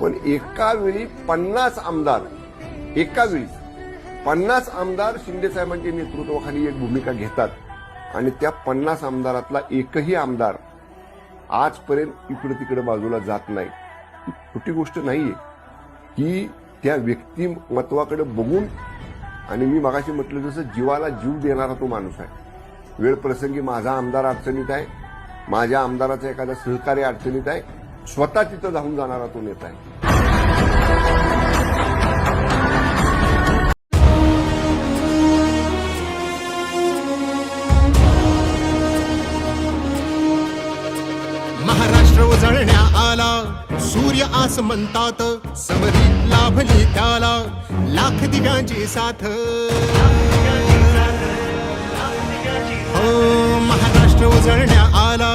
पण एका वेळी पन्नास आमदार एका वेळी पन्नास आमदार शिंदे साहेबांच्या नेतृत्वाखाली एक भूमिका घेतात. आणि त्या पन्नास आमदारातला एकही आमदार आजपर्यंत इकडे तिकडे बाजूला जात नाही. ही खोटी गोष्ट नाहीये. की त्या व्यक्तिमत्वाकडे बघून आणि मी मगाशी म्हटलं जसं जीवाला जीव देणारा तो माणूस आहे. वेळ प्रसंगी माझा आमदार अडचणीत आहे माझ्या आमदाराचा एखादा सहकार्य अडचणीत आहे स्वतः तिथं जाऊन जाणारा तो नेता आहे. महाराष्ट्र उजळण्या आला सूर्य आस म्हणतात समरी लाभली त्याला लाख दिव्यांची साथ. हो महाराष्ट्र उजळण्या आला.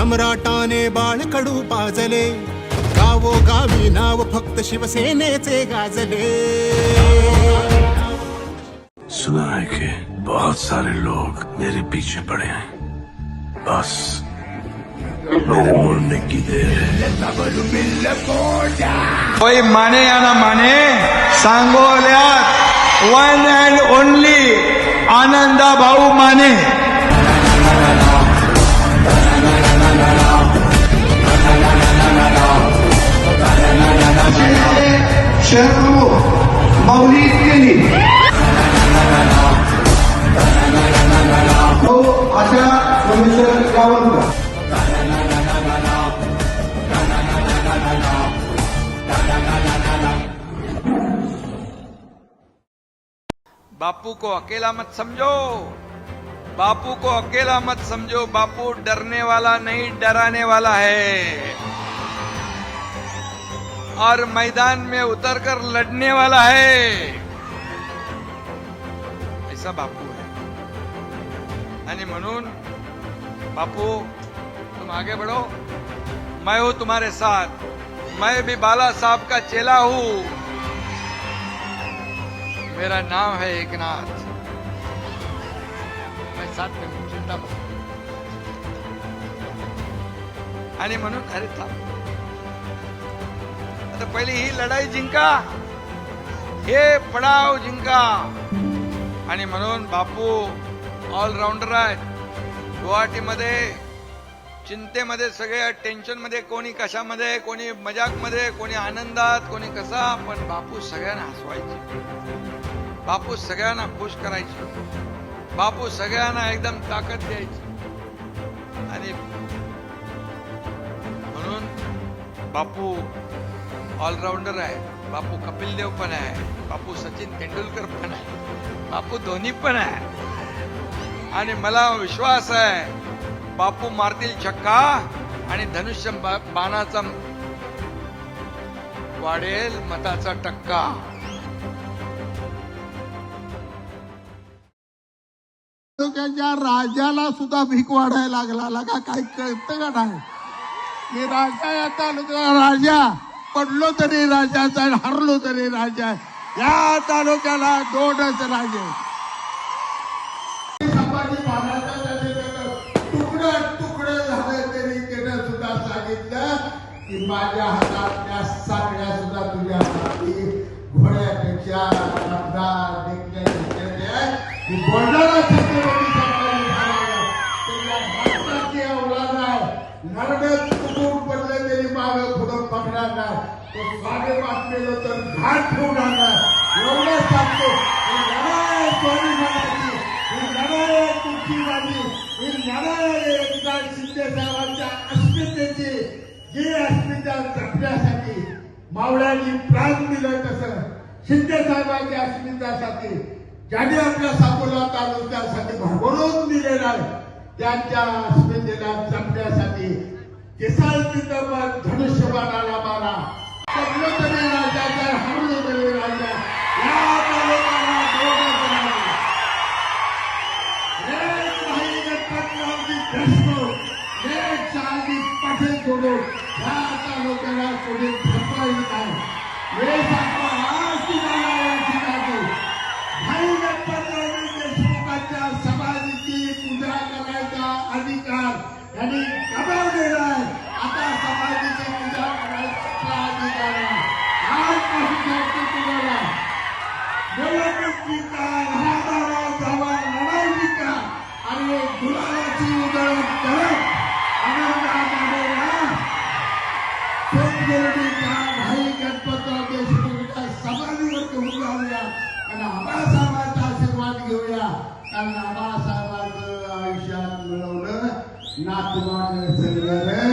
सम्राटाने बाळकडू पाजले. गावो गावी नाव फक्त शिवसेनेचे गाजले. सुना है कि बहुत सारे लोग मेरे पीछे पड़े हैं। बस मेरे मुड़ने की देर है। होय माने याना माने सांगोल्यात वन अँड ओनली आनंदा भाऊ माने। गावांना बापू को अकेला मत समझो। बापू को अकेला मत समझो। बापू डरने वाला नहीं, डराने वाला है। और मैदान में उतरकर लड़ने वाला है। ऐसा बापू है। आणि बापू तुम आगे बढ़ो। मैं हूं तुम्हारे साथ। मैं भी बाला साहब का चेला हूं। मेरा नाम है एकनाथ। मैं साथ में हूं चिंता मत आणि म्हणून अरे आता पहिली ही लढाई जिंका। हे पडाव जिंका। आणि म्हणून बापू ऑलराऊंडर आहेत गुवाहाटीमध्ये चिंतेमध्ये सगळे टेन्शनमध्ये कोणी कशामध्ये कोणी मजाकमध्ये कोणी आनंदात कोणी कसा पण बापू सगळ्यांना हसवायचे. बापू सगळ्यांना खुश करायचे. बापू सगळ्यांना एकदम ताकद द्यायची. आणि म्हणून बापू ऑलराऊंडर आहे. बापू कपिल देव पण आहे. बापू सचिन तेंडुलकर पण आहे. बापू धोनी पण आहे. आणि मला विश्वास आहे बापू मारतील छक्का आणि धनुष्य बाणाचा वाढेल मताचा टक्का. तालुक्याच्या राजाला सुद्धा भीक वाढायला लागला. लगा काही कळतं का नाही? मी राजा या तालुक्याला राजा. पडलो तरी राजाचा हरलो तरी राजा. या तालुक्याला दोनच राजे. की माझ्या हातातल्या साखळ्या सुद्धा तुझ्या हाती. घोड्यापेक्षा रफ्तार बोलणारा छत्रपती आहे. पडले तरी मागं पुढं पडणार नाही. तो स्वागत वाचलेलं तर घाट ठेवणार नाही. एवढं सांगतो. स्वामी महाराजांची. ही लढाई तुमची माझी ही शिंदे साहेब अस्मितेची अस्मिता जपण्यासाठी मावळ्यांनी प्राण दिलं तसं. शिंदे साहेबांच्या अस्मितासाठी ज्याने आपल्या साकोला तालुक्यासाठी भरभरून दिलेला आहे त्यांच्या अस्मितेला जपण्यासाठी किसान चित्रपट धनुष्यबाणाला मारा. जपलं तरी राजा सोडून या हे आज भाई देशमुखांच्या पूजा करायचा अधिकार यांनी गमावलेला आहे आता समाधीची घेऊया कारण आबासाहेबांचं आयुष्यात मिळवलं नातवानं सगळं